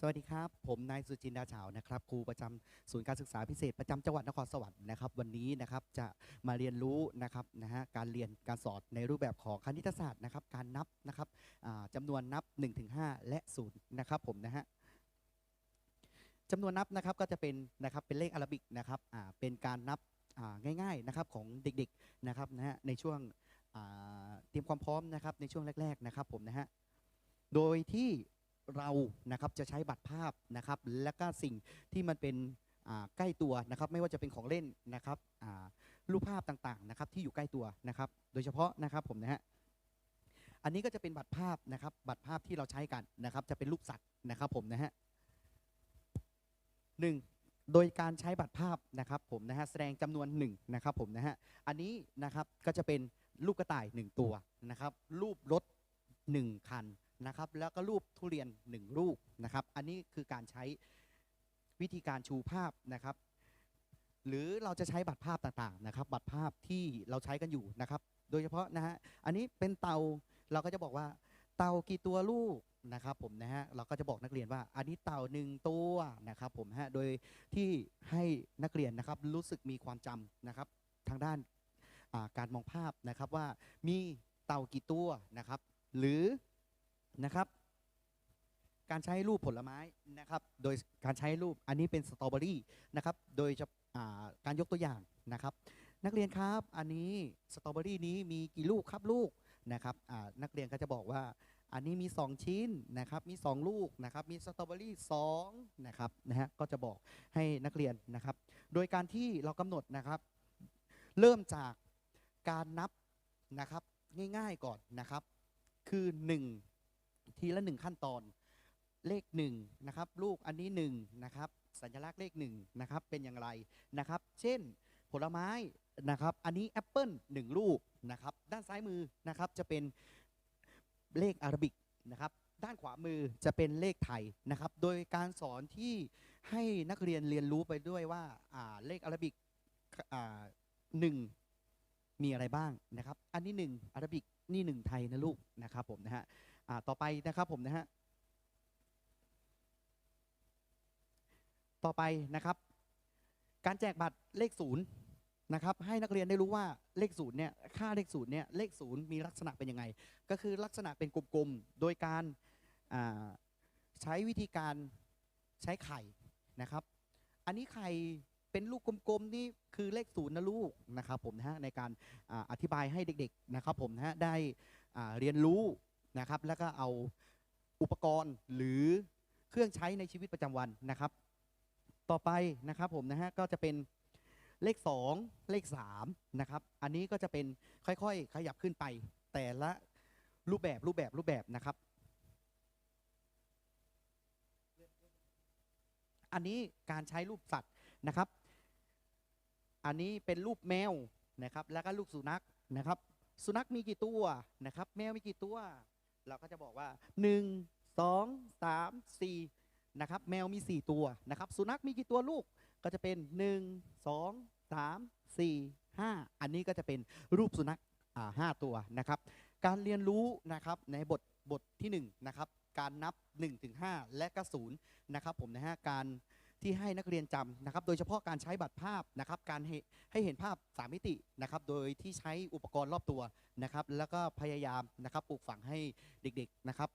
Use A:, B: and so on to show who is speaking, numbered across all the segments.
A: สวัสดีครับ ผมนายสุจินดาเฉานะครับครูประจำศูนย์การศึกษาพิเศษประจำจังหวัดนครสวรรค์นะครับวันนี้นะครับจะมาเรียนรู้นะครับนะฮะการเรียนการสอนในรูปแบบของคณิตศาสตร์นะครับการนับนะครับจำานวนนับ 1-5 และ0นะครับผมนะฮะจำนวนนับนะครับก็จะเป็นนะครับเป็นเลขอาราบิกนะครับเป็นการนับง่ายๆนะครับของเด็กๆนะครับนะฮะในช่วงเตรียมความพร้อมนะครับในช่วงแรกๆนะครับผมนะฮะโดยที่ เรานะครับจะใช้บัตรภาพนะครับและก็สิ่งที่มันเป็นใกล้ตัวนะครับไม่ว่าจะเป็นของเล่นนะครับรูปภาพต่างๆนะครับที่อยู่ใกล้ตัวนะครับ โดยเฉพาะนะครับผมนะฮะอันนี้ก็จะเป็นบัตรภาพนะครับ บัตรภาพที่เราใช้กันนะครับ จะเป็นรูปสัตว์นะครับผมนะฮะหนึ่งโดยการใช้บัตรภาพนะครับผมนะฮะแสดงจำนวนหนึ่งนะครับผมนะฮะอันนี้นะครับก็จะเป็นรูปกระต่ายหนึ่งตัวนะครับ รูปรถหนึ่งคัน นะครับแล้วก็รูปทุเรียนหนึ่งรูปนะครับ อันนี้คือการใช้วิธีการชูภาพนะครับ หรือเราจะใช้บัตรภาพต่างๆนะครับ บัตรภาพที่เราใช้กันอยู่นะครับ โดยเฉพาะนะฮะอันนี้เป็นเตาเราก็จะบอกว่าเตากี่ตัวลูกนะครับผมนะฮะเราก็จะบอกนักเรียนว่าอันนี้เต่าหนึ่งตัวนะครับผมฮะโดยที่ให้นักเรียนนะครับรู้สึกมีความจำนะครับ ทางด้านการมองภาพนะครับว่ามีเต่ากี่ตัวนะครับ หรือ นะครับ การใช้รูปผลไม้นะครับ โดยการใช้รูปอันนี้เป็นสตรอเบอรี่นะครับ โดยจะการยกตัวอย่างนะครับ นักเรียนครับอันนี้สตรอเบอรี่นี้มีกี่ลูกครับลูกนะครับนักเรียนก็จะบอกว่าอันนี้มี 2 ชิ้นนะครับ มี 2 ลูกนะครับ มีสตรอเบอรี่2นะครับนะฮะก็จะบอกให้นักเรียนนะครับ โดยการที่เรากำหนดนะครับ เริ่มจากการนับนะครับง่ายๆก่อนนะครับ คือ 1 ทีละ1ขั้นตอนเลข1นะครับลูกอันนี้1นะครับสัญลักษณ์เลข1นะครับเป็นอย่างไรนะครับ เช่นผลไม้นะครับ อันนี้แอปเปิล1ลูกนะครับ ด้านซ้ายมือนะครับจะเป็นเลขอารบิกนะครับ ด้านขวามือจะเป็นเลขไทยนะครับ โดยการสอนที่ให้นักเรียนเรียนรู้ไปด้วยว่าเลขอารบิกหนึ่งมีอะไรบ้างนะครับ อันนี้หนึ่งอารบิกนี่หนึ่งไทยนะลูกนะครับผมนะฮะ อ่าต่อไปนะครับผมนะฮะต่อไปนะครับ การแจกบัตรเลขศูนย์นะครับให้นักเรียนได้รู้ว่าเลขศูนย์เนี่ยค่าเลขศูนย์เนี่ยเลขศูนย์มีลักษณะเป็นยังไง ก็คือลักษณะเป็นกลมๆ โดยการใช้วิธีการใช้ไข่นะครับ อันนี้ไข่เป็นลูกกลมๆนี่คือเลขศูนย์นะลูกนะครับผมนะฮะในการออธิบายให้เด็กๆนะครับผมนะฮะได้เรียนรู้ นะครับ แล้วก็เอาอุปกรณ์หรือเครื่องใช้ในชีวิตประจำวันนะครับ ต่อไปนะครับผมนะฮะก็จะเป็นเลข 2 เลข3นะครับ อันนี้ก็จะเป็นค่อยๆ ขยับขึ้นไป แต่ละรูปแบบรูปแบบรูปแบบนะครับ อันนี้การใช้รูปสัตว์นะครับ อันนี้เป็นรูปแมวนะครับ แล้วก็ลูกสุนัขนะครับ สุนัขมีกี่ตัวนะครับ แมวมีกี่ตัว เราก็จะบอกว่า 1 2 3 4นะครับแมวมี 4 ตัวนะครับ สุนัขมีกี่ตัวลูกก็จะเป็น 1 2 3 4 5 อันนี้ก็จะเป็นรูปสุนัขห้าตัวนะครับ การเรียนรู้นะครับในบทบทที่1นะครับการนับ1ถึง5และก็0นะครับผมนะฮะการ ที่ให้นักเรียนจำนะครับ โดยเฉพาะการใช้บัตรภาพนะครับ การให้ให้เห็นภาพ 3 มิตินะครับ โดยที่ใช้อุปกรณ์รอบตัวนะครับ แล้วก็พยายามนะครับปลูกฝังให้เด็กๆนะครับ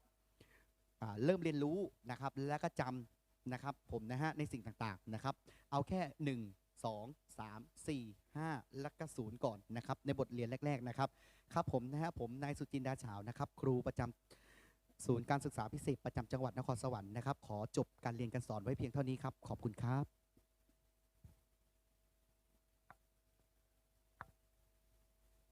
A: เริ่มเรียนรู้นะครับ แล้วก็จำนะครับผมนะฮะในสิ่งต่างๆนะครับ เอาแค่ 1 2 3 4 5 แล้วก็ศูนย์ก่อนนะครับ ในบทเรียนแรก ๆนะครับ ครับผมนะฮะผมนายสุจินดาเฉาวนะครับ ครูประจำ ศูนย์การศึกษาพิเศษประจำจังหวัดนครสวรรค์นะครับ ขอจบการเรียนการสอนไว้เพียงเท่านี้ครับ ขอบคุณครับ